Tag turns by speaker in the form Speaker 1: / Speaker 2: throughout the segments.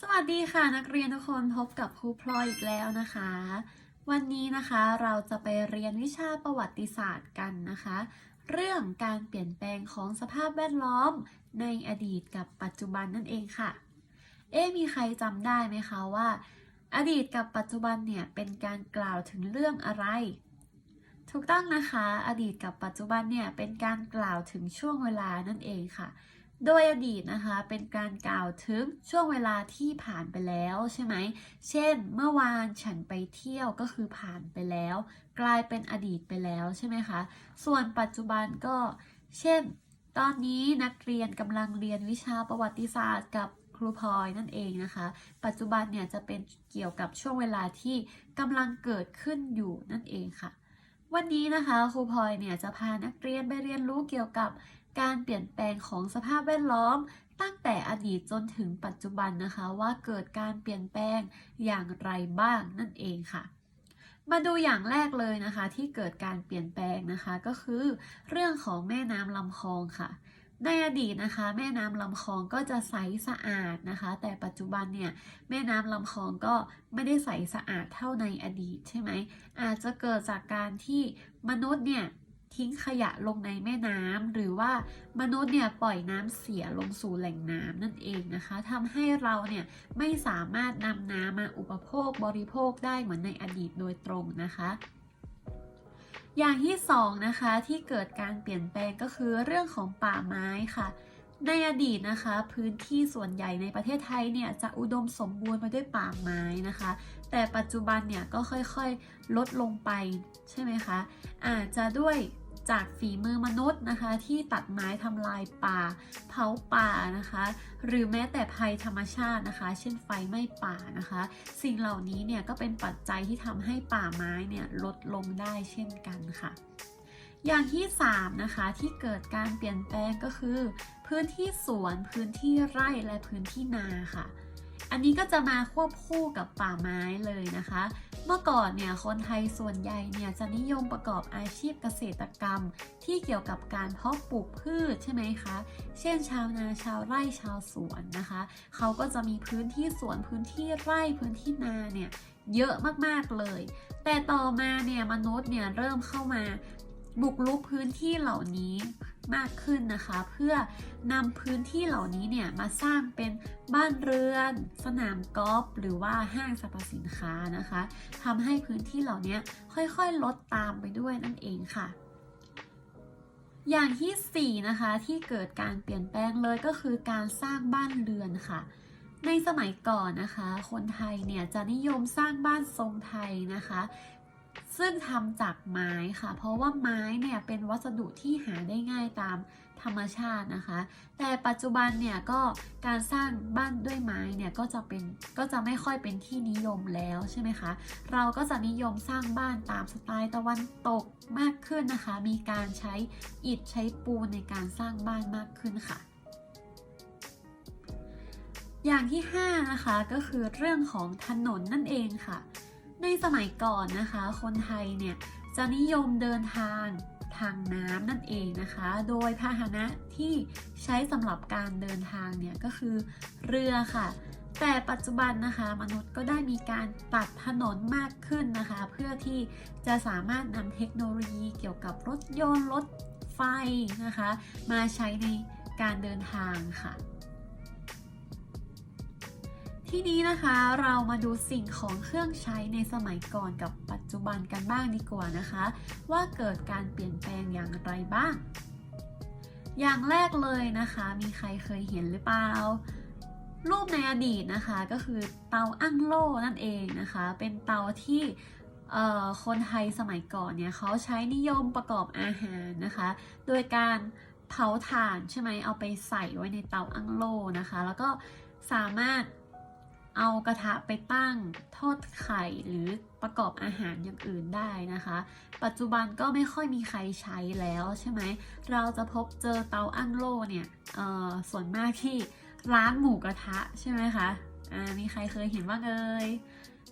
Speaker 1: สวัสดีค่ะนักเรียนทุกคนพบกับครูพลอยอีกแล้วนะคะ วันนี้นะคะเราจะไปเรียนวิชาประวัติศาสตร์กันนะคะ เรื่องการเปลี่ยนแปลงของสภาพแวดล้อมในอดีตกับปัจจุบันนั่นเองค่ะ เอ๊มีใครจำได้ไหมคะว่า อดีตกับปัจจุบันเนี่ยเป็นการกล่าวถึงเรื่องอะไร ถูกต้องนะคะ อดีตกับปัจจุบันเนี่ยเป็นการกล่าวถึงช่วงเวลานั่นเองค่ะ โดยอดีตนะคะเป็นการกล่าวถึงช่วงเวลาที่ผ่านไปแล้วใช่ไหม เช่น เมื่อวานฉันไปเที่ยวก็คือผ่านไปแล้ว กลายเป็นอดีตไปแล้วใช่ไหมคะ ส่วนปัจจุบันก็ เช่น ตอนนี้นักเรียนกำลังเรียนวิชาประวัติศาสตร์กับครูพลอยนั่นเองนะคะ ปัจจุบันเนี่ยจะเป็นเกี่ยวกับช่วงเวลาที่กำลังเกิดขึ้นอยู่นั่นเองค่ะ วันนี้นะคะครูพลอยเนี่ยจะพานักเรียนไปเรียนรู้เกี่ยวกับ การเปลี่ยนแปลงของสภาพแวดล้อม ตั้งแต่อดีตจนถึงปัจจุบันนะคะ ว่าเกิดการเปลี่ยนแปลงอย่างไรบ้างนั่นเองค่ะ มาดูอย่างแรกเลยนะคะ ที่เกิดการเปลี่ยนแปลงนะคะก็คือ เรื่องของแม่น้ำลำคลองค่ะในอดีตนะคะ แม่น้ำลำคลองก็จะใสสะอาดนะคะ แต่ปัจจุบันเนี่ยแม่น้ำลำคลองก็ไม่ได้ใสสะอาดเท่าในอดีตใช่ไหมอาจจะเกิดจากการที่มนุษย์เนี่ย ทิ้งขยะลงในแม่น้ำหรือว่ามนุษย์เนี่ยปล่อยน้ำเสียลงสู่แหล่งน้ำนั่นเองนะคะทำให้เราเนี่ยไม่สามารถนำน้ำมาอุปโภคบริโภคได้เหมือนในอดีตโดยตรงนะคะอย่างที่สองนะคะที่เกิดการเปลี่ยนแปลงก็คือเรื่องของป่าไม้ค่ะ ในอดีตนะคะ พื้นที่ส่วนใหญ่ในประเทศไทยเนี่ยจะอุดมสมบูรณ์ไปด้วยป่าไม้นะคะ แต่ปัจจุบันเนี่ยก็ค่อยๆลดลงไปใช่ไหมคะอาจจะด้วย จากฝีมือมนุษย์นะคะ ที่ตัดไม้ทำลายป่า เผาป่านะคะ หรือแม้แต่ภัยธรรมชาตินะคะ เช่นไฟไหม้ป่านะคะ สิ่งเหล่านี้เนี่ยก็เป็นปัจจัยที่ทำให้ป่าไม้เนี่ยลดลงได้เช่นกันค่ะอย่างที่ 3 นะคะที่เกิดการเปลี่ยนแปลงก็คือ พื้นที่สวน พื้นที่ไร่และพื้นที่นาค่ะ อันนี้ก็จะมาควบคู่กับป่าไม้เลยนะคะ เมื่อก่อนเนี่ยคนไทยส่วนใหญ่เนี่ยจะนิยมประกอบอาชีพเกษตรกรรม ที่เกี่ยวกับการเพาะปลูกพืชใช่ไหมคะ เช่นชาวนาชาวไร่ชาวสวนนะคะ เขาก็จะมีพื้นที่สวนพื้นที่ไร่พื้นที่นาเนี่ยเยอะมากๆเลย แต่ต่อมาเนี่ยมนุษย์เนี่ยเริ่มเข้ามา บุกรุกพื้นที่เหล่านี้มากขึ้นนะคะ เพื่อนำพื้นที่เหล่านี้เนี่ยมาสร้างเป็นบ้านเรือน สนามกอล์ฟหรือว่าห้างสรรพสินค้านะคะทำให้พื้นที่เหล่านี้ค่อยๆ ลดตามไปด้วยนั่นเองค่ะ อย่างที่ 4 นะคะที่เกิดการเปลี่ยนแปลงเลยก็คือการสร้างบ้านเรือนค่ะในสมัยก่อนนะคะ คนไทยเนี่ยจะนิยมสร้างบ้านทรงไทยนะคะ ซึ่งทำจากไม้ค่ะ เพราะว่าไม้เนี่ยเป็นวัสดุที่หาได้ง่ายตามธรรมชาตินะคะ แต่ปัจจุบันเนี่ยก็การสร้างบ้านด้วยไม้เนี่ยก็จะเป็นก็จะไม่ค่อยเป็นที่นิยมแล้วใช่ไหมคะ เราก็จะนิยมสร้างบ้านตามสไตล์ตะวันตกมากขึ้นนะคะ มีการใช้อิฐใช้ปูนในการสร้างบ้านมากขึ้นค่ะอย่างที่ 5 นะคะก็คือเรื่องของถนนนั่นเองค่ะ ในสมัยก่อนนะคะ คนไทยเนี่ยจะนิยมเดินทางทางน้ำนั่นเองนะคะ โดยพาหนะที่ใช้สำหรับการเดินทางเนี่ยก็คือเรือค่ะ แต่ปัจจุบันนะคะมนุษย์ก็ได้มีการตัดถนนมากขึ้นนะคะ เพื่อที่จะสามารถนำเทคโนโลยีเกี่ยวกับรถยนต์รถไฟนะคะ มาใช้ในการเดินทางค่ะ ทีนี้นะคะเรามาดูสิ่งของเครื่องใช้ในสมัยก่อนกับปัจจุบันกันบ้างดีกว่านะคะ ว่าเกิดการเปลี่ยนแปลงอย่างไรบ้าง อย่างแรกเลยนะคะ มีใครเคยเห็นหรือเปล่ารูปในอดีตนะคะก็คือเตาอั้งโล่นั่นเองนะคะ เป็นเตาที่คนไทยสมัยก่อนเนี่ยเขาใช้นิยมประกอบอาหารนะคะ โดยการเผาถ่านใช่ไหมเอาไปใส่ไว้ในเตาอั้งโล่นะคะ แล้วก็สามารถ เอากระทะไปตั้งทอดไข่หรือประกอบอาหารอย่างอื่นได้นะคะ ปัจจุบันก็ไม่ค่อยมีใครใช้แล้วใช่ไหม เราจะพบเจอเตาอั้งโล่เนี่ยส่วนมากที่ร้านหมูกระทะใช่ไหมคะมีใครเคยเห็นบ้างเอ่ย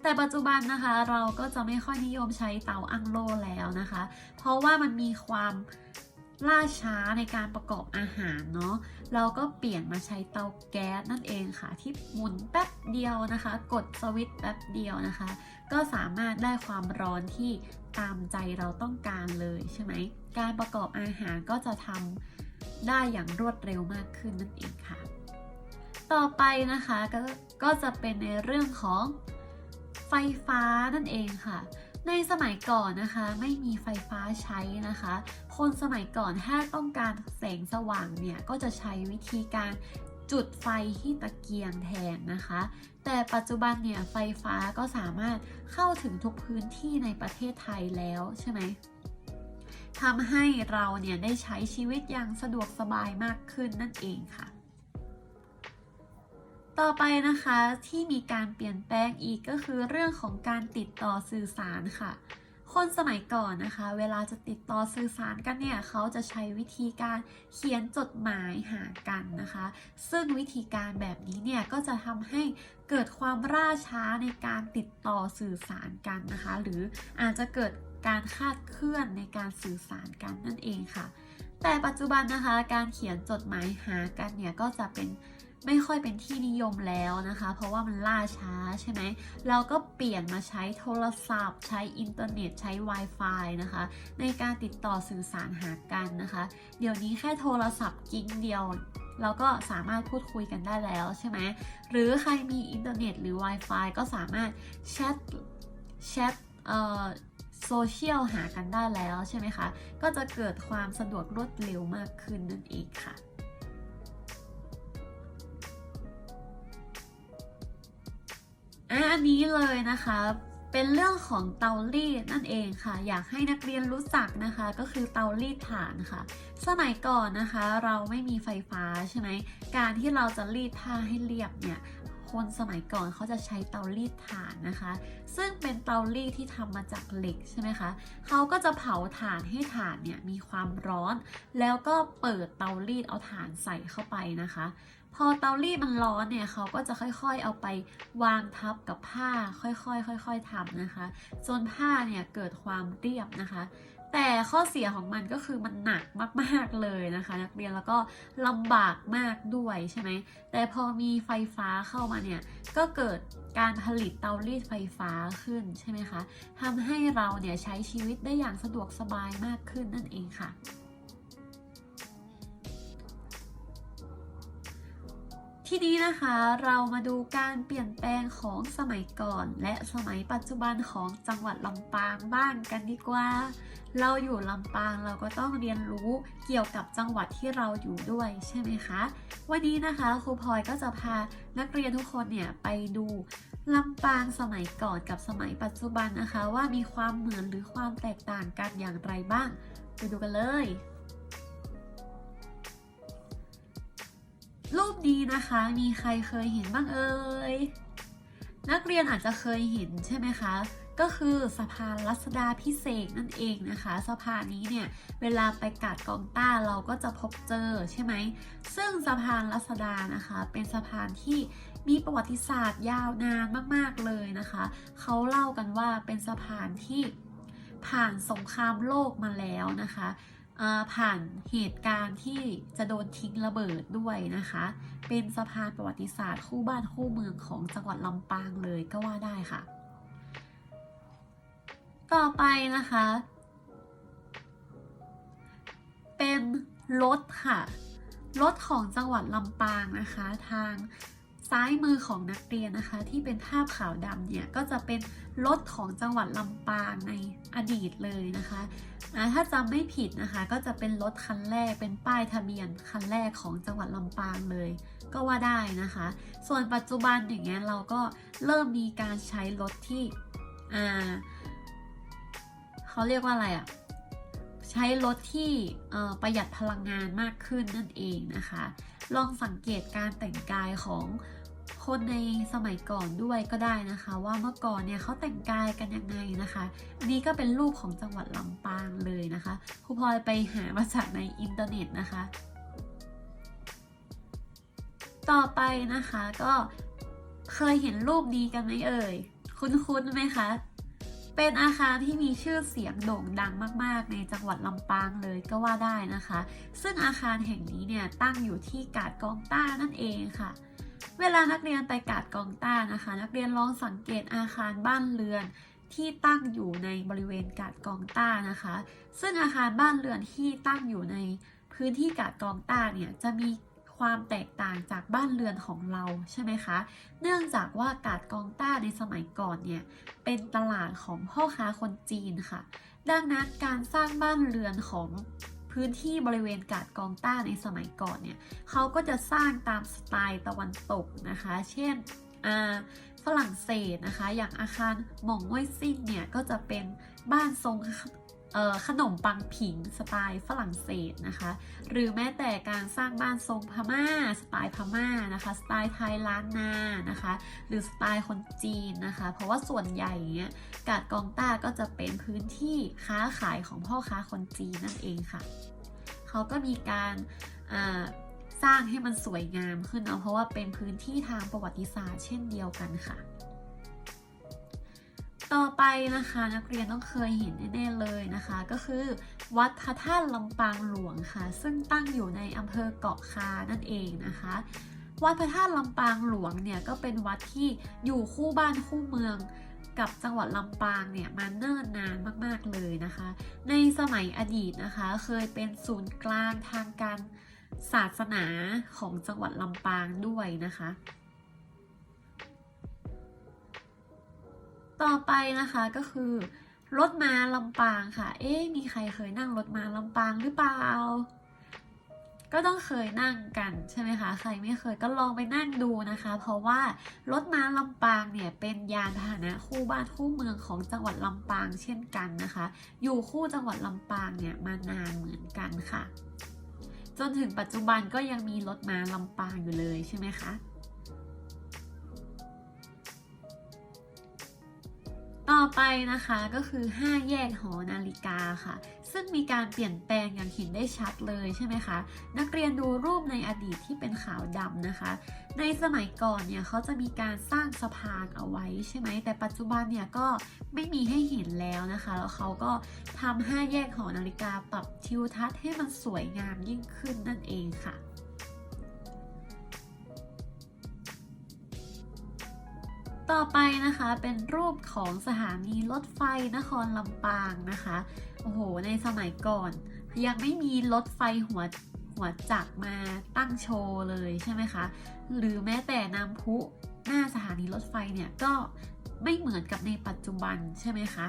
Speaker 1: แต่ปัจจุบันนะคะเราก็จะไม่ค่อยนิยมใช้เตาอั้งโล่แล้วนะคะ เพราะว่ามันมีความ ล่าช้าในการประกอบอาหารเนาะเราก็เปลี่ยนมาใช้เตาแก๊สนั่นเองค่ะ ที่หมุนแป๊บเดียวนะคะ กดสวิตช์แป๊บเดียวนะคะ ก็สามารถได้ความร้อนที่ตามใจเราต้องการเลยใช่ไหมการประกอบอาหารก็จะทำได้อย่างรวดเร็วมากขึ้นนั่นเองค่ะ ต่อไปนะคะก็ก็จะเป็นในเรื่องของไฟฟ้านั่นเองค่ะ ในสมัยก่อนนะคะไม่มีไฟฟ้าใช้นะคะ คนสมัยก่อนถ้าต้องการแสงสว่างเนี่ยก็จะใช้วิธีการจุดไฟที่ตะเกียงแทนนะคะ แต่ปัจจุบันเนี่ยไฟฟ้าก็สามารถเข้าถึงทุกพื้นที่ในประเทศไทยแล้วใช่ไหมทำให้เราเนี่ยได้ใช้ชีวิตอย่างสะดวกสบายมากขึ้นนั่นเองค่ะ ต่อไปนะคะที่มีการเปลี่ยนแปลงอีกก็คือเรื่องของการติดต่อสื่อสารค่ะ คนสมัยก่อนนะคะ เวลาจะติดต่อสื่อสารกันเนี่ยเขาจะใช้วิธีการเขียนจดหมายหากันนะคะ ซึ่งวิธีการแบบนี้เนี่ยก็จะทำให้เกิดความล่าช้าในการติดต่อสื่อสารกันนะคะ หรืออาจจะเกิดการคาดเคลื่อนในการสื่อสารกันนั่นเองค่ะ แต่ปัจจุบันนะคะการเขียนจดหมายหากันเนี่ยก็จะเป็น ไม่ค่อยเป็นที่นิยมแล้วนะคะ เพราะว่ามันล่าช้าใช่ไหม เราก็เปลี่ยนมาใช้โทรศัพท์ ใช้อินเทอร์เน็ตใช้ Wi-Fi นะคะ ในการติดต่อสื่อสารหากันนะคะ เดี๋ยวนี้แค่โทรศัพท์กิ้งเดียวเราก็สามารถพูดคุยกันได้แล้วใช่ไหม หรือใครมีอินเทอร์เน็ตหรือ Wi-Fi ก็สามารถแชทแชทเอ่อโซเชียลหากันได้แล้วใช่ไหมคะ ก็จะเกิดความสะดวกรวดเร็วมากขึ้นนั่นเองค่ะ อันนี้เลยนะคะ เป็นเรื่องของเตารีดนั่นเองค่ะ อยากให้นักเรียนรู้จักนะคะ ก็คือเตารีดถ่านค่ะ สมัยก่อนนะคะ เราไม่มีไฟฟ้าใช่ไหมการที่เราจะรีดผ้าให้เรียบเนี่ย คนสมัยก่อนเขาจะใช้เตารีดถ่านนะคะ ซึ่งเป็นเตารีดที่ทำมาจากเหล็กใช่ไหมคะเขาก็จะเผาถ่านให้ถ่านเนี่ยมีความร้อน แล้วก็เปิดเตารีดเอาถ่านใส่เข้าไปนะคะ พอเตารีดมันร้อนเนี่ยเขาก็จะค่อยๆเอาไปวางทับกับผ้าค่อยๆค่อย ๆทำนะคะจนผ้าเนี่ยเกิดความเรียบนะคะ แต่ข้อเสียของมันก็คือมันหนักมากๆเลยนะคะ นักเรียนแล้วก็ลำบากมากด้วยใช่ไหมแต่พอมีไฟฟ้าเข้ามาเนี่ยก็เกิดการผลิตเตารีดไฟฟ้าขึ้นใช่ไหมคะทำให้เราเนี่ยใช้ชีวิตได้อย่างสะดวกสบายมากขึ้นนั่นเองค่ะ ทีนี้นะคะเรามาดูการเปลี่ยนแปลงของสมัยก่อน และสมัยปัจจุบันของจังหวัดลำปางบ้างกันดีกว่า เราอยู่ลำปางเราก็ต้องเรียนรู้เกี่ยวกับจังหวัดที่เราอยู่ด้วยใช่ไหมคะ วันนี้นะคะครูพลอยก็จะพานักเรียนทุกคนเนี่ยไปดูลำปางสมัยก่อนกับสมัยปัจจุบันนะคะ ว่ามีความเหมือนหรือความแตกต่างกันอย่างไรบ้าง ไปดูกันเลย รูปนี้นะคะมีใครเคยเห็นบ้างเอ่ยนักเรียนอาจจะเคยเห็นใช่ไหมคะก็คือสะพานรัศดาพิเศษนั่นเองนะคะ สะพานนี้เนี่ยเวลาไปกาดกองต้าเราก็จะพบเจอใช่ไหม ซึ่งสะพานรัศดานะคะ เป็นสะพานที่มีประวัติศาสตร์ยาวนานมากๆเลยนะคะ เขาเล่ากันว่าเป็นสะพานที่ผ่านสงครามโลกมาแล้วนะคะ ผ่านเหตุการณ์ที่จะโดนทิ้งระเบิดด้วยนะคะ เป็นสะพานประวัติศาสตร์คู่บ้านคู่เมืองของจังหวัดลำปางเลยก็ว่าได้ค่ะ ต่อไปนะคะ เป็นรถค่ะ รถของจังหวัดลำปางนะคะ ทาง ซ้ายมือของนักเรียนนะคะ ที่เป็นภาพขาวดำเนี่ยก็จะเป็นรถของจังหวัดลำปางในอดีตเลยนะคะถ้าจำไม่ผิดนะคะ ก็จะเป็นรถคันแรกเป็นป้ายทะเบียนคันแรกของจังหวัดลำปางเลย ก็ว่าได้นะคะ ส่วนปัจจุบันอย่างเงี้ยเราก็เริ่มมีการใช้รถที่เขาเรียกว่าอะไรอะ่ะใช้รถที่ประหยัดพลังงานมากขึ้นนั่นเองนะคะ ลองสังเกตการแต่งกายของ คนในสมัยก่อนด้วยก็ได้นะคะ ว่าเมื่อก่อนเนี่ยเขาแต่งกายกันยังไงนะคะ อันนี้ก็เป็นรูปของจังหวัดลำปางเลยนะคะครูพลอยไปหามาจากในอินเทอร์เน็ตนะคะ ต่อไปนะคะก็เคยเห็นรูปนี้กันไหมเอ่ย คุ้นๆไหมคะเป็นอาคารที่มีชื่อเสียงโด่งดังมาก ๆ ในจังหวัดลำปางเลยก็ว่าได้นะคะ ซึ่งอาคารแห่งนี้เนี่ยตั้งอยู่ที่กาดกองต้านั่นเองค่ะ เวลานักเรียนไปกาดกองต้านะคะ นักเรียนลองสังเกตอาคารบ้านเรือนที่ตั้งอยู่ในบริเวณกาดกองต้านะคะ ซึ่งอาคารบ้านเรือนที่ตั้งอยู่ในพื้นที่กาดกองต้าเนี่ยจะมีความแตกต่างจากบ้านเรือนของเราใช่ไหมคะ เนื่องจากว่ากาดกองต้าในสมัยก่อนเนี่ยเป็นตลาดของพ่อค้าคนจีนค่ะ ดังนั้นการสร้างบ้านเรือนของ พื้นที่บริเวณกาดกองต้าในสมัยก่อนเนี่ยเขาก็จะสร้างตามสไตล์ตะวันตกนะคะ เช่นอ่าฝรั่งเศสนะคะ อย่างอาคารหม่องง้วยซิ่งเนี่ยก็จะเป็นบ้านทรง ขนมปังผิงสไตล์ฝรั่งเศสนะคะ หรือแม้แต่การสร้างบ้านทรงพม่า สไตล์พม่านะคะ สไตล์ไทยล้านนานะคะ หรือสไตล์คนจีนนะคะ เพราะว่าส่วนใหญ่เนี่ยกาดกองต้าก็จะเป็นพื้นที่ค้าขายของพ่อค้าคนจีนนั่นเองค่ะ เขาก็มีการสร้างให้มันสวยงามขึ้นเนาะเพราะว่าเป็นพื้นที่ทางประวัติศาสตร์เช่นเดียวกันค่ะ ต่อไปนะคะนักเรียนต้องเคยเห็นแน่ๆเลยนะคะ ก็คือ วัดพระธาตุลำปางหลวงค่ะ ซึ่งตั้งอยู่ในอำเภอเกาะคานั่นเองนะคะวัดพระธาตุลำปางหลวงเนี่ยก็เป็นวัดที่อยู่คู่บ้านคู่เมืองกับจังหวัดลำปางเนี่ยมาเนิ่นนานมากๆเลยนะคะ ในสมัยอดีตนะคะ เคยเป็นศูนย์กลางทางการศาสนาของจังหวัดลำปางด้วยนะคะ ต่อไปนะคะก็คือรถม้าลำปางค่ะ เอ๊มีใครเคยนั่งรถม้าลำปางหรือเปล่า ก็ต้องเคยนั่งกันใช่ไหมคะ ใครไม่เคยก็ลองไปนั่งดูนะคะ เพราะว่ารถม้าลำปางเนี่ยเป็นยานพาหนะคู่บ้านคู่เมืองของจังหวัดลำปางเช่นกันนะคะ อยู่คู่จังหวัดลำปางเนี่ยมานานเหมือนกันค่ะ จนถึงปัจจุบันก็ยังมีรถม้าลำปางอยู่เลยใช่ไหมคะ ไปนะคะก็คือ 5 แยกหอนาฬิกาค่ะ ซึ่งมีการเปลี่ยนแปลงอย่างเห็นได้ชัดเลยใช่ไหมคะ นักเรียนดูรูปในอดีตที่เป็นขาวดำนะคะ ในสมัยก่อนเนี่ยเขาจะมีการสร้างสะพานเอาไว้ใช่ไหม แต่ปัจจุบันเนี่ยก็ไม่มีให้เห็นแล้วนะคะ แล้วเขาก็ทำห้าแยกหอนาฬิกาปรับทิวทัศน์ให้มันสวยงามยิ่งขึ้นนั่นเองค่ะ ต่อไปนะคะเป็นรูปของสถานีรถไฟนครลำปางนะคะ โอ้โห ในสมัยก่อน ยังไม่มีรถไฟหัวหัวจักรมาตั้งโชว์เลยใช่ไหมคะ หรือแม้แต่น้ำพุหน้าสถานีรถไฟเนี่ยก็ไม่เหมือนกับในปัจจุบันใช่ไหมคะ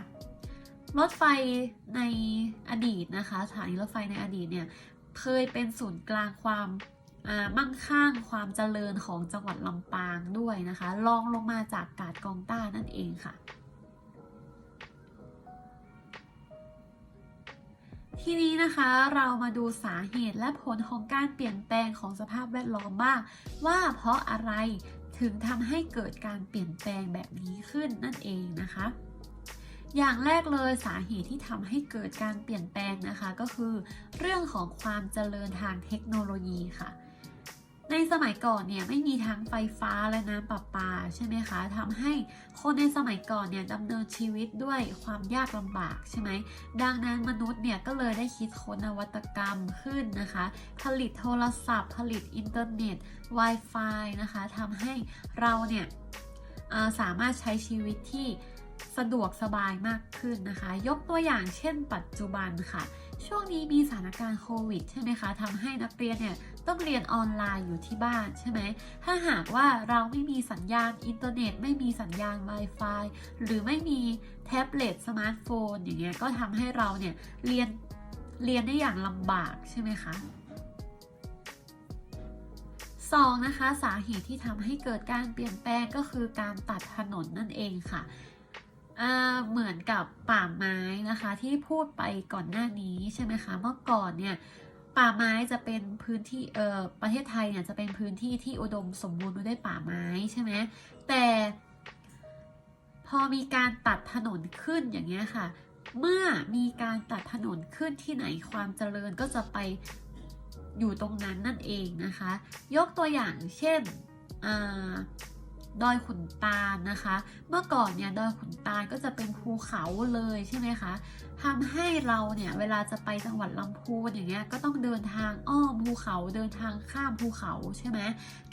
Speaker 1: รถไฟในอดีตนะคะ สถานีรถไฟในอดีตเนี่ยเคยเป็นศูนย์กลางความ มั่งคั่งความเจริญของจังหวัดลำปางด้วยนะคะรองลงมาจากกาดกองต้านั่นเองค่ะ ทีนี้นะคะเรามาดูสาเหตุและผลของการเปลี่ยนแปลงของสภาพแวดล้อมบ้างว่าเพราะอะไรถึงทำให้เกิดการเปลี่ยนแปลงแบบนี้ขึ้นนั่นเองนะคะ อย่างแรกเลยสาเหตุที่ทำให้เกิดการเปลี่ยนแปลงนะคะ ก็คือ เรื่องของความเจริญทางเทคโนโลยีค่ะ ในสมัยก่อนเนี่ยไม่มีทั้งไฟฟ้าและน้ำประปาใช่ไหมคะทำให้คนในสมัยก่อนเนี่ยดำเนินชีวิตด้วยความยากลำบากใช่ไหมดังนั้นมนุษย์เนี่ยก็เลยได้คิดค้นนวัตกรรมขึ้นนะคะ ผลิตโทรศัพท์ ผลิตอินเทอร์เน็ต Wi-Fi นะคะทำให้เราเนี่ยสามารถใช้ชีวิตที่ สะดวกสบายมากขึ้นนะคะ ยกตัวอย่างเช่น ปัจจุบันค่ะ ช่วงนี้มีสถานการณ์โควิดใช่ไหมคะทำให้นักเรียนเนี่ยต้องเรียนออนไลน์อยู่ที่บ้านใช่ไหม ถ้าหากว่าเราไม่มีสัญญาณอินเทอร์เน็ต ไม่มีสัญญาณ Wi-Fi หรือไม่มีแท็บเล็ตสมาร์ทโฟนอย่างเงี้ยก็ทำให้เราเนี่ยเรียนเรียนได้อย่างลำบากใช่ไหมคะสองนะคะสาเหตุที่ทำให้เกิดการเปลี่ยนแปลงก็คือการตัดถนนนั่นเองค่ะ เหมือนกับป่าไม้นะคะที่พูดไปก่อนหน้านี้ใช่ไหมคะ เมื่อก่อนเนี่ยป่าไม้จะเป็นพื้นที่เอ่อประเทศไทยเนี่ยจะเป็นพื้นที่ที่อุดมสมบูรณ์ด้วยป่าไม้ใช่ไหมแต่พอมีการตัดถนนขึ้นอย่างเงี้ยค่ะ เมื่อมีการตัดถนนขึ้นที่ไหนความเจริญก็จะไปอยู่ตรงนั้นนั่นเองนะคะ ยกตัวอย่างเช่นอ่า ดอยขุนตาลนะคะ เมื่อก่อนเนี่ยดอยขุนตาลก็จะเป็นภูเขาเลยใช่ไหมคะทำให้เราเนี่ยเวลาจะไปจังหวัดลำพูนอย่างเงี้ยก็ต้องเดินทางอ้อมภูเขาเดินทางข้ามภูเขาใช่ไหม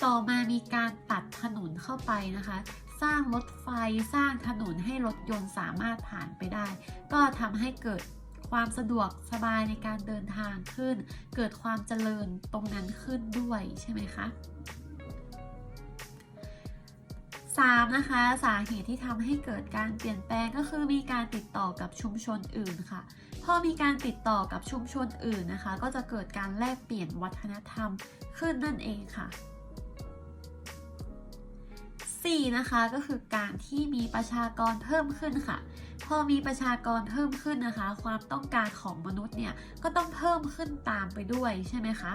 Speaker 1: ต่อมามีการตัดถนนเข้าไปนะคะ สร้างรถไฟสร้างถนนให้รถยนต์สามารถผ่านไปได้ ก็ทำให้เกิดความสะดวกสบายในการเดินทางขึ้น เกิดความเจริญตรงนั้นขึ้นด้วยใช่ไหมคะ 3. นะคะสาเหตุที่ทำให้เกิดการเปลี่ยนแปลงก็คือมีการติดต่อกับชุมชนอื่นค่ะพอมีการติดต่อกับชุมชนอื่นนะคะ ก็จะเกิดการแลกเปลี่ยนวัฒนธรรมขึ้นนั่นเองค่ะ 4. นะคะก็คือการที่มีประชากรเพิ่มขึ้นค่ะ พอมีประชากรเพิ่มขึ้นนะคะ ความต้องการของมนุษย์เนี่ยก็ต้องเพิ่มขึ้นตามไปด้วยใช่ไหมคะ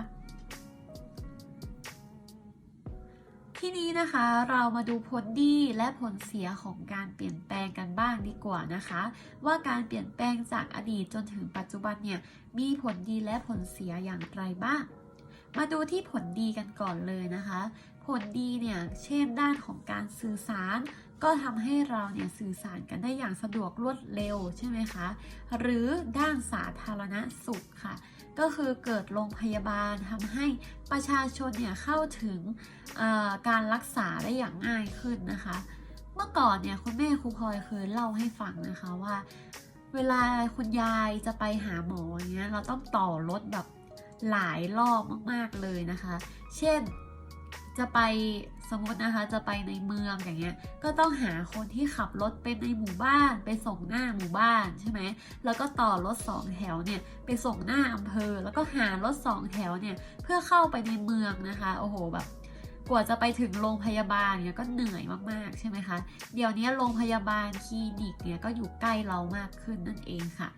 Speaker 1: ทีนี้นะคะเรามาดูผลดีและผลเสียของการเปลี่ยนแปลงกันบ้างดีกว่านะคะ ว่าการเปลี่ยนแปลงจากอดีตจนถึงปัจจุบันเนี่ยมีผลดีและผลเสียอย่างไรบ้าง มาดูที่ผลดีกันก่อนเลยนะคะ ผลดีเนี่ยเช่นด้านของการสื่อสาร ก็ทำให้เราเนี่ยสื่อสารกันได้อย่างสะดวกรวดเร็วใช่ไหมคะ หรือด้านสาธารณสุขค่ะ ก็คือเกิดโรงพยาบาลทำให้ประชาชนเนี่ยเข้าถึงการรักษาได้อย่างง่ายขึ้นนะคะ เมื่อก่อนเนี่ยคุณแม่ครูพลอยเคยเล่าให้ฟังนะคะว่า เวลาคุณยายจะไปหาหมออย่างเงี้ยเราต้องต่อรถแบบหลายรอบมาก ๆ เลยนะคะ เช่น จะไปสมมตินะคะจะไปในเมืองอย่างเงี้ยก็ต้องหาคนที่ขับรถเป็นในหมู่บ้านไปส่งหน้าหมู่บ้านใช่ไหมแล้วก็ต่อรถสองแถวเนี่ยไปส่งหน้าอำเภอ แล้วก็หารถสองแถวเนี่ยเพื่อเข้าไปในเมืองนะคะโอ้โหแบบกว่าจะไปถึงโรงพยาบาลเนี่ยก็เหนื่อยมากๆใช่ไหมคะเดี๋ยวนี้โรงพยาบาลคลินิกเนี่ยก็อยู่ใกล้เรามากขึ้นนั่นเองค่ะ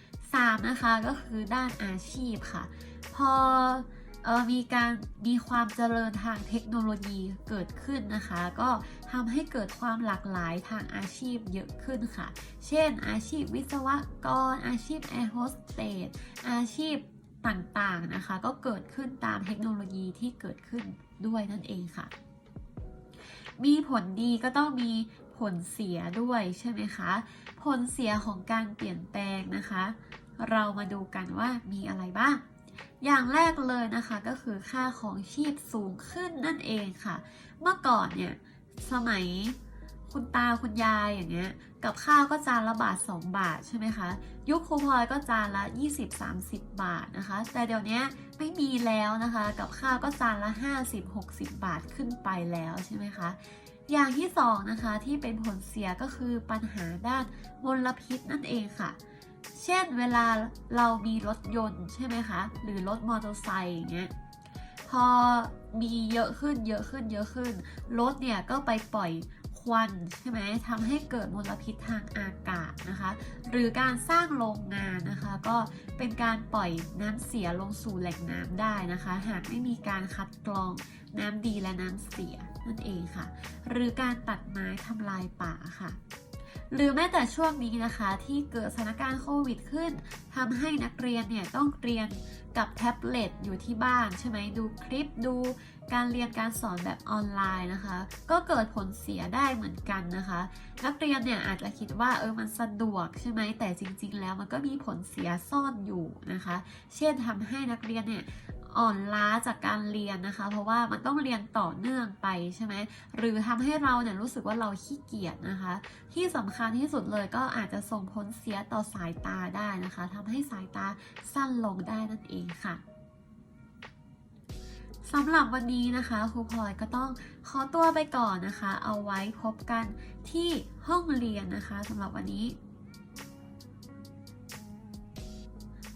Speaker 1: 3. นะคะก็คือด้านอาชีพค่ะ พอเออ มีการมีความเจริญทางเทคโนโลยีเกิดขึ้นนะคะ ก็ทำให้เกิดความหลากหลายทางอาชีพเยอะขึ้นค่ะ เช่น อาชีพวิศวกร อาชีพแอร์โฮสเตสอาชีพต่างๆนะคะ ก็เกิดขึ้นตามเทคโนโลยีที่เกิดขึ้นด้วยนั่นเองค่ะ มีผลดีก็ต้องมีผลเสียด้วยใช่ไหมคะ ผลเสียของการเปลี่ยนแปลงนะคะ เรามาดูกันว่ามีอะไรบ้าง อย่างแรกเลยนะคะก็คือค่าของชีพสูงขึ้นนั่นเองค่ะ เมื่อก่อนเนี่ยสมัยคุณตาคุณยายอย่างเงี้ยกับข้าวก็จานละบาท 2 บาทใช่ไหมคะยุคครูพลอยก็จานละ 20-30 บาทนะคะ แต่เดี๋ยวนี้ไม่มีแล้วนะคะ กับข้าวก็จานละ 50-60 บาทขึ้นไปแล้วใช่ไหมคะอย่างที่สองนะคะที่เป็นผลเสียก็คือปัญหาด้านมลพิษนั่นเองค่ะ เช่นเวลาเรามีรถยนต์ใช่ไหมคะ หรือรถมอเตอร์ไซค์อย่างเงี้ย พอมีเยอะขึ้นเยอะขึ้นเยอะขึ้น รถเนี่ยก็ไปปล่อยควันใช่ไหมทำให้เกิดมลพิษทางอากาศนะคะ หรือการสร้างโรงงานนะคะ ก็เป็นการปล่อยน้ำเสียลงสู่แหล่งน้ำได้นะคะ หากไม่มีการคัดกรองน้ำดีและน้ำเสียนั่นเองค่ะ หรือการตัดไม้ทำลายป่าค่ะ หรือแม้แต่ช่วงนี้นะคะที่เกิดสถานการณ์โควิดขึ้นทำให้นักเรียนเนี่ยต้องเรียนกับแท็บเล็ตอยู่ที่บ้านใช่ไหมดูคลิปดูการเรียนการสอนแบบออนไลน์นะคะ ก็เกิดผลเสียได้เหมือนกันนะคะ นักเรียนเนี่ยอาจจะคิดว่าเออมันสะดวกใช่ไหมแต่จริง ๆ แล้วมันก็มีผลเสียซ่อนอยู่นะคะ เช่นทำให้นักเรียนเนี่ย อ่อนล้าจากการเรียนนะคะ เพราะว่ามันต้องเรียนต่อเนื่องไปใช่ไหมหรือทำให้เราเนี่ยรู้สึกว่าเราขี้เกียจนะคะ ที่สำคัญที่สุดเลยก็อาจจะส่งผลเสียต่อสายตาได้นะคะทำให้สายตาสั้นลงได้นั่นเองค่ะสำหรับวันนี้นะคะครูพลอยก็ต้องขอตัวไปก่อนนะคะ เอาไว้พบกันที่ห้องเรียนนะคะสำหรับวันนี้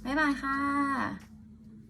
Speaker 1: บ๊ายบายค่ะ